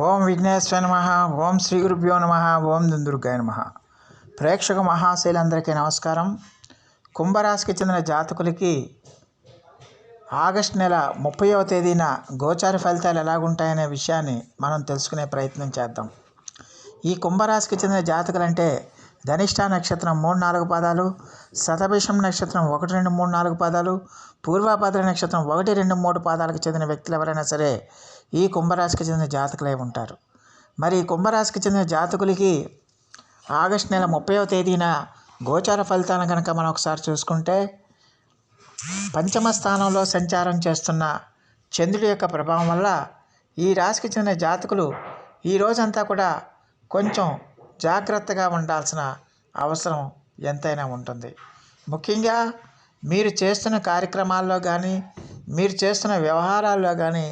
ఓం విఘ్నేశ్వర నమ ఓం శ్రీ గురుభ్యో నమ ఓం దుందుర్గాయ నమ. ప్రేక్షక మహాశైలందరికీ నమస్కారం. కుంభరాశికి చెందిన జాతకులకి ఆగస్ట్ నెల ముప్పైవ తేదీన గోచార ఫలితాలు ఎలాగుంటాయనే విషయాన్ని మనం తెలుసుకునే ప్రయత్నం చేద్దాం. ఈ కుంభరాశికి చెందిన జాతకులంటే ధనిష్ట నక్షత్రం మూడు నాలుగు పాదాలు శతభిషం నక్షత్రం ఒకటి రెండు మూడు నాలుగు పాదాలు పూర్వభద్ర నక్షత్రం ఒకటి రెండు మూడు పాదాలకు చెందిన వ్యక్తులు ఎవరైనా సరే ఈ కుంభరాశికి చెందిన జాతకులై ఉంటారు. మరి ఈ కుంభరాశికి చెందిన జాతకులకి ఆగస్ట్ నెల ముప్పైవ తేదీన గోచార ఫలితాలను కనుక మనం ఒకసారి చూసుకుంటే పంచమ స్థానంలో సంచారం చేస్తున్న చంద్రుడి యొక్క ప్రభావం వల్ల ఈ రాశికి చెందిన జాతకులు ఈ రోజంతా కూడా కొంచెం జాగ్రత్తగా ఉండాల్సిన అవసరం ఎంతైనా ఉంటుంది. ముఖ్యంగా మీరు చేస్తున్న కార్యక్రమాల్లో కానీ మీరు చేస్తున్న వ్యవహారాల్లో కానీ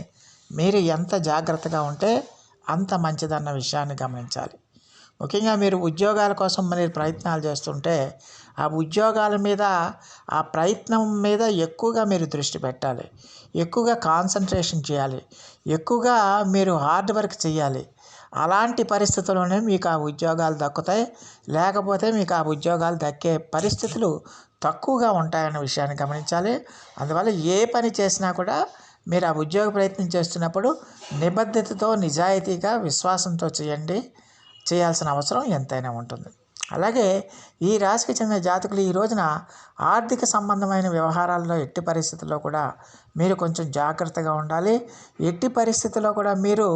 మీరు ఎంత జాగ్రత్తగా ఉంటే అంత మంచిదన్న విషయాన్ని గమనించాలి. ముఖ్యంగా మీరు ఉద్యోగాల కోసం మీరు ప్రయత్నాలు చేస్తుంటే ఆ ఉద్యోగాల మీద ఆ ప్రయత్నం మీద ఎక్కువగా మీరు దృష్టి పెట్టాలి. ఎక్కువగా కాన్సన్ట్రేషన్ చేయాలి. ఎక్కువగా మీరు హార్డ్ వర్క్ చేయాలి అలాంటి పరిస్థితుల్లోనే మీకు ఆ ఉద్యోగాలు దక్కుతాయి. లేకపోతే మీకు ఆ ఉద్యోగాలు దక్కే పరిస్థితులు తక్కువగా ఉంటాయన్న విషయాన్ని గమనించాలి. అందువల్ల ఏ పని చేసినా కూడా మీరు ఆ ఉద్యోగ ప్రయత్నం చేస్తున్నప్పుడు నిబద్ధతతో నిజాయితీగా విశ్వాసంతో చేయండి. చేయాల్సిన అవసరం ఎంతైనా ఉంటుంది. అలాగే ఈ రాశికి చెందిన జాతకులు ఈ రోజున ఆర్థిక సంబంధమైన వ్యవహారాల్లో ఎట్టి పరిస్థితుల్లో కూడా మీరు కొంచెం జాగ్రత్తగా ఉండాలి. ఎట్టి పరిస్థితుల్లో కూడా మీరు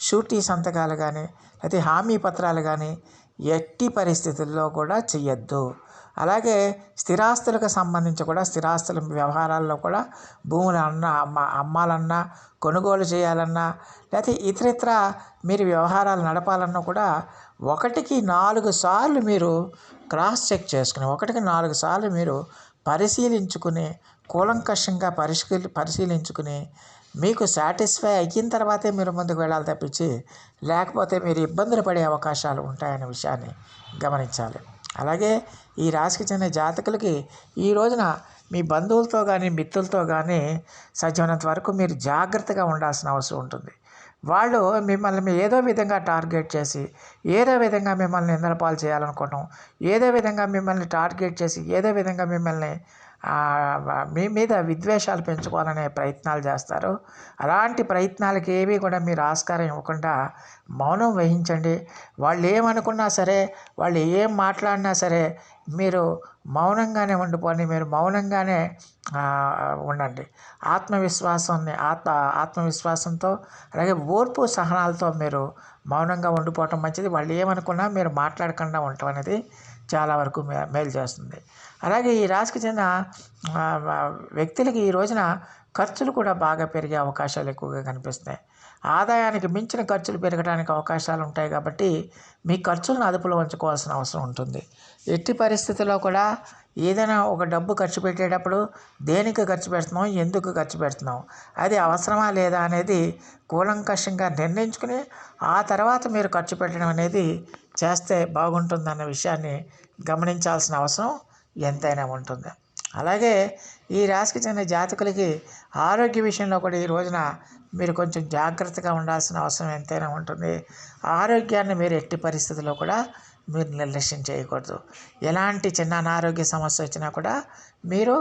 షూటీ సంతకాలు కానీ లేకపోతే హామీ పత్రాలు కానీ ఎట్టి పరిస్థితుల్లో కూడా చెయ్యొద్దు. అలాగే స్థిరాస్తులకు సంబంధించి కూడా స్థిరాస్తుల వ్యవహారాల్లో కూడా భూములు అన్నా అమ్మ అమ్మాలన్నా కొనుగోలు చేయాలన్నా లేకపోతే ఇతరితర మీరు వ్యవహారాలు నడపాలన్నా కూడా ఒకటికి నాలుగు సార్లు మీరు క్రాస్ చెక్ చేసుకుని ఒకటికి నాలుగు సార్లు మీరు పరిశీలించుకుని కూలంకషంగా పరిశీలి పరిశీలించుకుని మీకు సాటిస్ఫై అయిన తర్వాతే మీరు ముందుకు వెళ్ళాలి తప్పించి లేకపోతే మీరు ఇబ్బందులు పడే అవకాశాలు ఉంటాయనే విషయాన్ని గమనించాలి. అలాగే ఈ రాశికి చెందిన జాతకులకి ఈ రోజున మీ బంధువులతో కానీ మిత్రులతో కానీ సాధ్యమైనంత వరకు మీరు జాగ్రత్తగా ఉండాల్సిన అవసరం ఉంటుంది. వాళ్ళు మిమ్మల్ని ఏదో విధంగా టార్గెట్ చేసి ఏదో విధంగా మిమ్మల్ని నిందలపాలు చేయాలనుకోవటం ఏదో విధంగా మిమ్మల్ని టార్గెట్ చేసి ఏదో విధంగా మిమ్మల్ని మీ మీద విద్వేషాలు పెంచుకోవాలనే ప్రయత్నాలు చేస్తారు. అలాంటి ప్రయత్నాలకి ఏవి కూడా మీరు ఆస్కారం ఇవ్వకుండా మౌనం వహించండి. వాళ్ళు ఏమనుకున్నా సరే వాళ్ళు ఏం మాట్లాడినా సరే మీరు మౌనంగానే ఉండిపోండి. మీరు మౌనంగానే ఉండండి. ఆత్మవిశ్వాసాన్ని ఆత్మ ఆత్మవిశ్వాసంతో అలాగే ఓర్పు సహనాలతో మీరు మౌనంగా ఉండిపోవటం మంచిది. వాళ్ళు ఏమనుకున్నా మీరు మాట్లాడకుండా ఉండటం అనేది చాలా వరకు మే మేలు చేస్తుంది. అలాగే ఈ రాశికి చెందిన వ్యక్తులకి ఈ రోజున ఖర్చులు కూడా బాగా పెరిగే అవకాశాలు ఎక్కువగా కనిపిస్తున్నాయి. ఆదాయానికి మించిన ఖర్చులు పెరగడానికి అవకాశాలు ఉంటాయి కాబట్టి మీ ఖర్చులను అదుపులో ఉంచుకోవాల్సిన అవసరం ఉంటుంది. ఎట్టి పరిస్థితుల్లో కూడా ఏదైనా ఒక డబ్బు ఖర్చు పెట్టేటప్పుడు దేనికి ఖర్చు పెడుతున్నాం ఎందుకు ఖర్చు పెడుతున్నాం అది అవసరమా లేదా అనేది కూలంకషంగా నిర్ణయించుకుని ఆ తర్వాత మీరు ఖర్చు పెట్టడం అనేది చేస్తే బాగుంటుందన్న విషయాన్ని గమనించాల్సిన అవసరం ఎంతైనా ఉంటుంది. అలాగే ఈ రాశికి చెందిన జాతకులకి ఆరోగ్య విషయంలో కూడా ఈ రోజున మీరు కొంచెం జాగ్రత్తగా ఉండాల్సిన అవసరం ఎంతైనా ఉంటుంది. ఆరోగ్యాన్ని మీరు ఎట్టి పరిస్థితుల్లో కూడా మీరు నిర్లక్ష్యం చేయకూడదు. ఎలాంటి చిన్న అనారోగ్య సమస్య వచ్చినా కూడా మీరు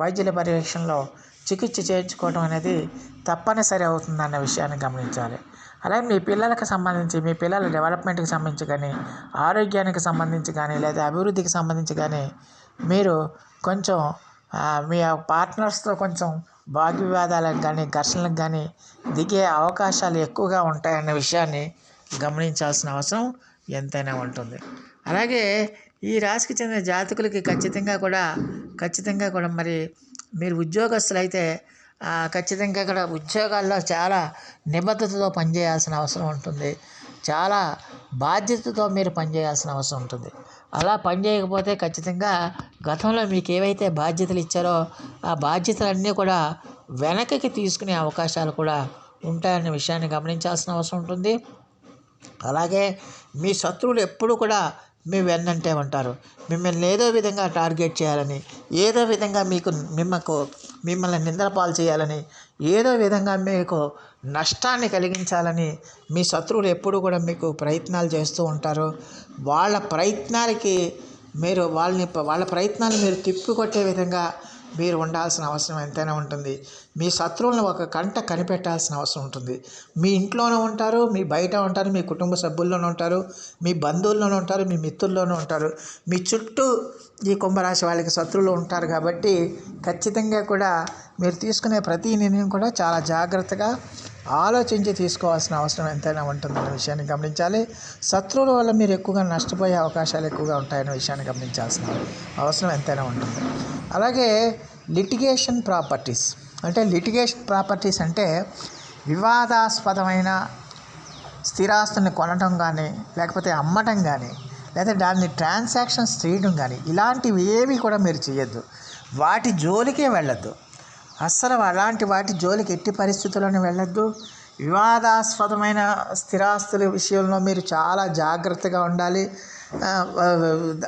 వైద్యుల పర్యవేక్షణలో చికిత్స చేయించుకోవడం అనేది తప్పనిసరి అవుతుందన్న విషయాన్ని గమనించాలి. అలాగే మీ పిల్లలకు సంబంధించి మీ పిల్లల డెవలప్మెంట్కి సంబంధించి కానీ ఆరోగ్యానికి సంబంధించి కానీ లేదా అభివృద్ధికి సంబంధించి కానీ మీరు కొంచెం మీ పార్ట్నర్స్తో కొంచెం వాగ్వివాదాలకు కానీ ఘర్షణలకు కానీ దిగే అవకాశాలు ఎక్కువగా ఉంటాయన్న విషయాన్ని గమనించాల్సిన అవసరం ఎంతైనా ఉంటుంది. అలాగే ఈ రాశికి చెందిన జాతకులకి ఖచ్చితంగా కూడా ఖచ్చితంగా కూడా మరి మీరు ఉద్యోగస్తులు అయితే ఖచ్చితంగా ఇక్కడ ఉద్యోగాల్లో చాలా నిబద్ధతతో పనిచేయాల్సిన అవసరం ఉంటుంది. చాలా బాధ్యతతో మీరు పనిచేయాల్సిన అవసరం ఉంటుంది. అలా పని చేయకపోతే ఖచ్చితంగా గతంలో మీకు ఏవైతే బాధ్యతలు ఇచ్చారో ఆ బాధ్యతలన్నీ కూడా వెనక్కి తీసుకునే అవకాశాలు కూడా ఉంటాయన్న విషయాన్ని గమనించాల్సిన అవసరం ఉంటుంది. అలాగే మీ శత్రువులు ఎప్పుడు కూడా మీ వెన్నంటే ఉంటారు. మిమ్మల్ని ఏదో విధంగా టార్గెట్ చేయాలని ఏదో విధంగా మీకు మిమ్మకు మిమ్మల్ని నిందల పాలు చేయాలని ఏదో విధంగా మీకు నష్టాన్ని కలిగించాలని మీ శత్రువులు ఎప్పుడు కూడా మీకు ప్రయత్నాలు చేస్తూ ఉంటారు. వాళ్ళ ప్రయత్నాలకి మీరు వాళ్ళని వాళ్ళ ప్రయత్నాలు మీరు తిప్పికొట్టే విధంగా మీరు ఉండాల్సిన అవసరం ఎంతైనా ఉంటుంది. మీ శత్రువులను ఒక కంట కనిపెట్టాల్సిన అవసరం ఉంటుంది. మీ ఇంట్లోనే ఉంటారు మీ బయట ఉంటారు మీ కుటుంబ సభ్యుల్లోనూ ఉంటారు మీ బంధువుల్లోనే ఉంటారు మీ మిత్రుల్లోనూ ఉంటారు. మీ చుట్టూ ఈ కుంభరాశి వాళ్ళకి శత్రువులు ఉంటారు కాబట్టి ఖచ్చితంగా కూడా మీరు తీసుకునే ప్రతి నిర్ణయం కూడా చాలా జాగ్రత్తగా ఆలోచించి తీసుకోవాల్సిన అవసరం ఎంతైనా ఉంటుందన్న విషయాన్ని గమనించాలి. శత్రువుల వల్ల మీరు ఎక్కువగా నష్టపోయే అవకాశాలు ఎక్కువగా ఉంటాయన్న విషయాన్ని గమనించాల్సిన అవసరం ఎంతైనా ఉంటుంది. అలాగే లిటిగేషన్ ప్రాపర్టీస్ అంటే లిటిగేషన్ ప్రాపర్టీస్ అంటే వివాదాస్పదమైన స్థిరాస్తుల్ని కొనడం కానీ లేకపోతే అమ్మటం కానీ లేదా దాన్ని ట్రాన్సాక్షన్స్ చేయడం కానీ ఇలాంటివి ఏవి కూడా మీరు చేయొద్దు. వాటి జోలికే వెళ్ళొద్దు. అస్సలు అలాంటి వాటి జోలికి ఎట్టి పరిస్థితులను వెళ్ళొద్దు. వివాదాస్పదమైన స్థిరాస్తుల విషయంలో మీరు చాలా జాగ్రత్తగా ఉండాలి.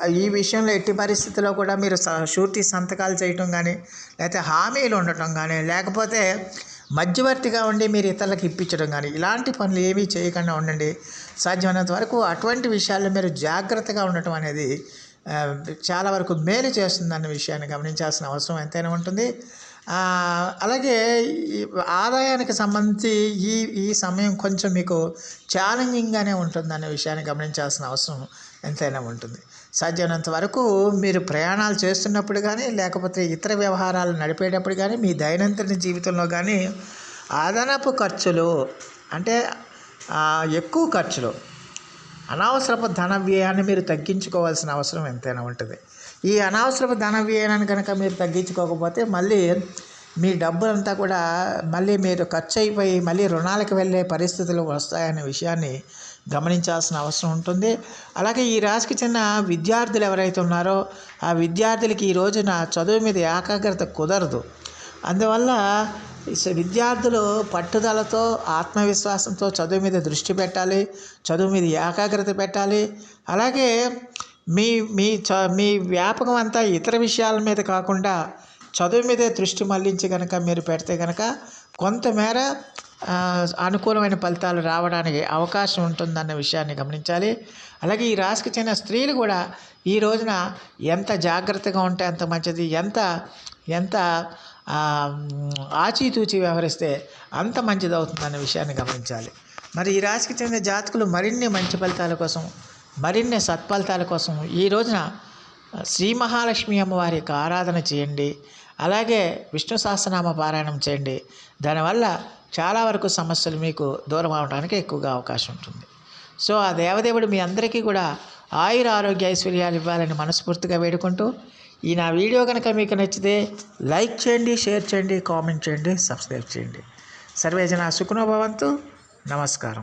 ఈ విషయంలో ఎట్టి పరిస్థితుల్లో కూడా మీరు స- షూరిటీ సంతకాలు చేయటం కానీ లేకపోతే హామీలు ఉండటం కానీ లేకపోతే మధ్యవర్తిగా ఉండి మీరు ఇతరులకు ఇప్పించడం కానీ ఇలాంటి పనులు ఏమీ చేయకుండా ఉండండి. సాధ్యమైనంత వరకు అటువంటి విషయాల్లో మీరు జాగ్రత్తగా ఉండటం అనేది చాలా వరకు మేలు చేస్తుందన్న విషయాన్ని గమనించాల్సిన అవసరం ఎంతైనా ఉంటుంది. అలాగే ఈ ఆదాయానికి సంబంధించి ఈ ఈ సమయం కొంచెం మీకు ఛాలెంజింగ్గానే ఉంటుందనే విషయాన్ని గమనించాల్సిన అవసరం ఎంతైనా ఉంటుంది. సాధ్యమైనంత వరకు మీరు ప్రయాణాలు చేస్తున్నప్పుడు కానీ లేకపోతే ఇతర వ్యవహారాలు నడిపేటప్పుడు కానీ మీ దైనందిన జీవితంలో కానీ అదనపు ఖర్చులు అంటే ఎక్కువ ఖర్చులు అనవసరపు ధన వ్యయాన్ని మీరు తగ్గించుకోవాల్సిన అవసరం ఎంతైనా ఉంటుంది. ఈ అనవసరపు ధన వ్యయాన్ని కనుక మీరు తగ్గించుకోకపోతే మళ్ళీ మీ డబ్బులంతా కూడా మళ్ళీ మీరు ఖర్చు అయిపోయి మళ్ళీ రుణాలకు వెళ్ళే పరిస్థితులు వస్తాయనే విషయాన్ని గమనించాల్సిన అవసరం ఉంటుంది. అలాగే ఈ రాశికి చెందిన విద్యార్థులు ఎవరైతే ఉన్నారో ఆ విద్యార్థులకి ఈ రోజున చదువు మీద ఏకాగ్రత కుదరదు. అందువల్ల విద్యార్థులు పట్టుదలతో ఆత్మవిశ్వాసంతో చదువు మీద దృష్టి పెట్టాలి చదువు మీద ఏకాగ్రత పెట్టాలి. అలాగే మీ మీ చ మీ వ్యాపకం అంతా ఇతర విషయాల మీద కాకుండా చదువు మీదే దృష్టి మళ్ళించి కనుక మీరు పెడితే కనుక కొంతమేర అనుకూలమైన ఫలితాలు రావడానికి అవకాశం ఉంటుందన్న విషయాన్ని గమనించాలి. అలాగే ఈ రాశికి చెందిన స్త్రీలు కూడా ఈ రోజున ఎంత జాగ్రత్తగా ఉంటే అంత మంచిది ఎంత ఎంత ఆచితూచి వ్యవహరిస్తే అంత మంచిది అవుతుందన్న విషయాన్ని గమనించాలి. మరి ఈ రాశికి చెందిన జాతకులు మరిన్ని మంచి ఫలితాల కోసం మరిన్ని సత్ఫలితాల కోసం ఈ రోజున శ్రీ మహాలక్ష్మి అమ్మవారి యొక్క ఆరాధన చేయండి. అలాగే విష్ణు సహస్రనామ పారాయణం చేయండి. దానివల్ల చాలా వరకు సమస్యలు మీకు దూరం అవడానికి ఎక్కువగా అవకాశం ఉంటుంది. సో ఆ దేవదేవుడు మీ అందరికీ కూడా ఆయుర ఆరోగ్య ఐశ్వర్యాలు ఇవ్వాలని మనస్ఫూర్తిగా వేడుకుంటూ ఈ నా వీడియో కనుక మీకు నచ్చితే లైక్ చేయండి షేర్ చేయండి కామెంట్ చేయండి సబ్స్క్రైబ్ చేయండి. సర్వేజన సుఖనోభవంతు నమస్కారం.